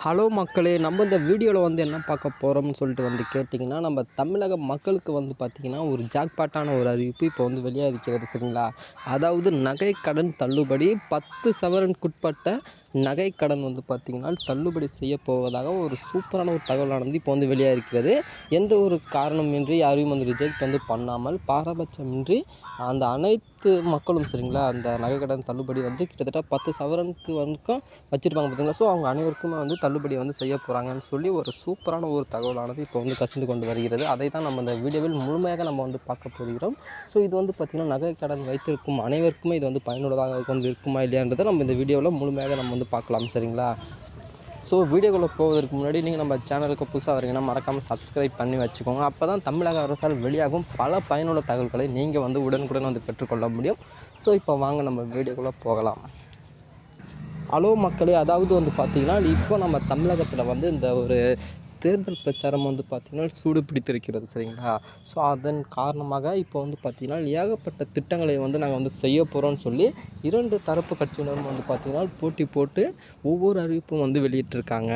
Hello மக்களே நம்ம இந்த வீடியோவில் வந்து என்ன பார்க்க போகிறோம்னு சொல்லிட்டு வந்து கேட்டிங்கன்னா நம்ம தமிழக மக்களுக்கு வந்து பார்த்திங்கன்னா ஒரு ஜாக்பாட்டான ஒரு அறிவிப்பு இப்போ வந்து வெளியாக இருக்கிறது சரிங்களா? அதாவது நகை கடன் தள்ளுபடி பத்து சவரனுக்குட்பட்ட நகை கடன் வந்து பார்த்திங்கன்னா தள்ளுபடி செய்ய போவதாக ஒரு சூப்பரான ஒரு தகவலானது இப்போ வந்து வெளியாகிருக்கிறது எந்த ஒரு காரணமின்றி யாரையும் வந்து ரிஜெக்ட் வந்து பண்ணாமல் பாரபட்சமின்றி அந்த அனைத்து மக்களும் சரிங்களா அந்த நகை கடன் தள்ளுபடி வந்து கிட்டத்தட்ட பத்து சவரனுக்கு வரைக்கும் வச்சுருப்பாங்க பார்த்தீங்களா? ஸோ அவங்க அனைவருக்குமே வந்து தள்ளுபடி வந்து செய்ய போகிறாங்கன்னு சொல்லி ஒரு சூப்பரான ஒரு தகவலானது இப்போ வந்து கசிந்து கொண்டு வருகிறது. அதை தான் நம்ம இந்த வீடியோவில் முழுமையாக நம்ம வந்து பார்க்க போகிறோம். ஸோ இது வந்து பார்த்திங்கன்னா நகை கடன் வைத்திருக்கும் அனைவருக்குமே இது வந்து பயனுள்ளதாக கொண்டு இருக்குமா இல்லையான்றதை நம்ம இந்த வீடியோவில் முழுமையாக நம்ம வந்து பார்க்கலாம் சரிங்களா? ஸோ வீடியோக்குள்ளே போவதற்கு முன்னாடி நீங்கள் நம்ம சேனலுக்கு புதுசாக வரீங்கன்னா மறக்காமல் சப்ஸ்கிரைப் பண்ணி வச்சுக்கோங்க. அப்போ தான் தமிழக அரசால் வெளியாகும் பல பயனுள்ள தகவல்களை நீங்கள் வந்து உடனுக்குடன் வந்து பெற்றுக்கொள்ள முடியும். ஸோ இப்போ வாங்க நம்ம வீடியோக்குள்ளே போகலாம். ஹலோ மக்களே அதாவது வந்து பார்த்திங்கன்னா இப்போ நம்ம தமிழகத்தில் வந்து இந்த ஒரு தேர்தல் பிரச்சாரம் வந்து பார்த்திங்கன்னா சூடு பிடித்திருக்கிறது சரிங்களா? ஸோ அதன் காரணமாக இப்போ வந்து பார்த்திங்கன்னா ஏகப்பட்ட திட்டங்களை வந்து நாங்கள் வந்து செய்ய போகிறோம்னு சொல்லி இரண்டு தரப்பு கட்சியினரும் வந்து பார்த்திங்கன்னா போட்டி போட்டு ஒவ்வொரு அறிவிப்பும் வந்து வெளியிட்டிருக்காங்க.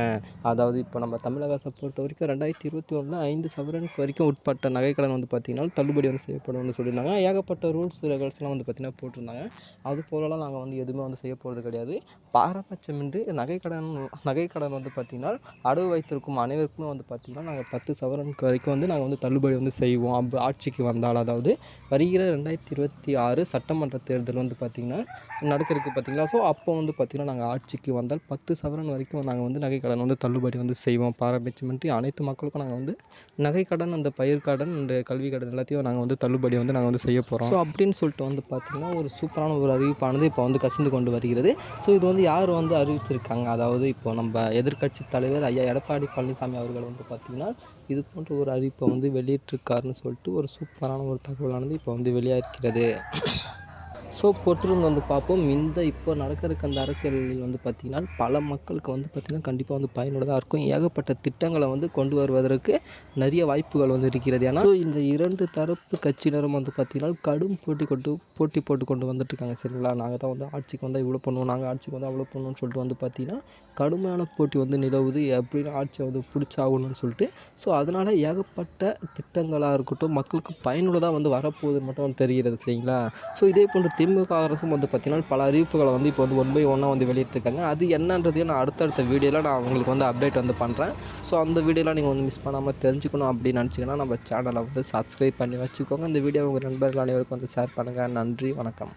அதாவது இப்போ நம்ம தமிழக அரசை பொறுத்த வரைக்கும் ரெண்டாயிரத்தி இருபத்தி ஒன்றில் ஐந்து சவரனுக்கு வரைக்கும் உட்பட்ட நகைக்கடன் வந்து பார்த்திங்கன்னா தள்ளுபடி வந்து செய்யப்படும்னு சொல்லியிருந்தாங்க. ஏகப்பட்ட ரூல்ஸ் ரெகுலேஷன்லாம் வந்து பார்த்திங்கன்னா போட்டிருந்தாங்க. அது போலலாம் நாங்கள் வந்து எதுவுமே வந்து செய்ய போகிறது கிடையாது. பாரபட்சமின்றி நகைக்கடன் நகைக்கடன் வந்து பார்த்திங்கன்னா அடவு வைத்திருக்கும் அனைவருக்கும் வந்து பார்த்திங்கன்னா நாங்கள் பத்து சவரனுக்கு வரைக்கும் வந்து நாங்கள் வந்து தள்ளுபடி வந்து செய்வோம். அப்போ ஆட்சிக்கு வந்தால் அதாவது வருகிற ரெண்டாயிரத்தி இருபத்தி ஆறு சட்டமன்ற தேர்தல் வந்து பார்த்திங்கன்னா நடக்கிறதுக்கு பார்த்திங்களா ஸோ அப்போ வந்து பார்த்திங்கன்னா நாங்கள் ஆட்சிக்கு வந்தால் பத்து சவரன் வரைக்கும் நாங்கள் வந்து நகைக்கடன் வந்து தள்ளுபடி வந்து செய்வோம். பாரபட்சமின்றி அனைத்து மக்களுக்கும் நாங்கள் வந்து நகைக்கடன் அந்த பயிர்க்கடன் அந்த கல்வி கடன் எல்லாத்தையும் நாங்கள் வந்து தள்ளுபடி வந்து நாங்கள் வந்து செய்ய போகிறோம் ஸோ அப்படின்னு சொல்லிட்டு வந்து பார்த்திங்கன்னா ஒரு சூப்பரான ஒரு அறிவிப்பானது இப்போ வந்து கசிந்து கொண்டு வருகிறது. ஸோ இது வந்து யார் வந்து அறிவிச்சிருக்காங்க? அதாவது இப்போ நம்ம எதிர்க்கட்சி தலைவர் ஐயா எடப்பாடி பழனிசாமி அவர்கள் வந்து பார்த்திங்கன்னா இது போன்ற ஒரு அறிவிப்பை வந்து வெளியிட்டிருக்காருன்னு சொல்லிட்டு ஒரு சூப்பரான ஒரு தகவலானது இப்போ வந்து வெளியாகியிருக்கிறது ஸோ பொறுத்திருந்து வந்து பார்ப்போம். இந்த இப்போ நடக்கிறதுக்கு அந்த அரசியலில் வந்து பார்த்திங்கன்னா பல மக்களுக்கு வந்து பார்த்திங்கன்னா கண்டிப்பாக வந்து பயனுள்ளதாக இருக்கும். ஏகப்பட்ட திட்டங்களை வந்து கொண்டு வருவதற்கு நிறைய வாய்ப்புகள் வந்து இருக்கிறது. ஏன்னா ஸோ இந்த இரண்டு தரப்பு கட்சியினரும் வந்து பார்த்திங்கன்னா கடும் போட்டி கொண்டு போட்டி போட்டு கொண்டு வந்துட்டுருக்காங்க. சரிங்களா? நாங்கள் தான் வந்து ஆட்சிக்கு வந்தால் இவ்வளோ பண்ணுவோம். நாங்கள் ஆட்சிக்கு வந்தால் அவ்வளோ பண்ணுவோம்னு சொல்லிட்டு வந்து பார்த்திங்கன்னா கடுமையான போட்டி வந்து நிலவுது. எப்படின்னு ஆட்சியை வந்து பிடிச்சாகணும்னு சொல்லிட்டு. ஸோ அதனால் ஏகப்பட்ட திட்டங்களாக இருக்கட்டும் மக்களுக்கு பயனுள்ளதாக வந்து வரப்போகுதுன்னு மட்டும் வந்து தெரிகிறது. சரிங்களா? ஸோ இதே போன்ற திமுக அரசும் வந்து பார்த்திங்கன்னா பல அறிவிப்புகளை வந்து இப்போ வந்து ஒன் பை ஒன்னாக வந்து வெளியிட்டிருக்காங்க. அது என்னன்றதையும் நான் அடுத்தடுத்த வீடியோவில் நான் உங்களுக்கு வந்து அப்டேட் வந்து பண்ணுறேன் ஸோ அந்த வீடியோலாம் நீங்கள் வந்து மிஸ் பண்ணாமல் தெரிஞ்சுக்கணும் அப்படின்னு நினச்சிங்கன்னா நம்ம சேனலை வந்து சப்ஸ்கிரைப் பண்ணி வச்சுக்கோங்க. இந்த வீடியோ உங்கள் நண்பர்கள் அனைவருக்கும் வந்து ஷேர் பண்ணுங்கள் நன்றி வணக்கம்.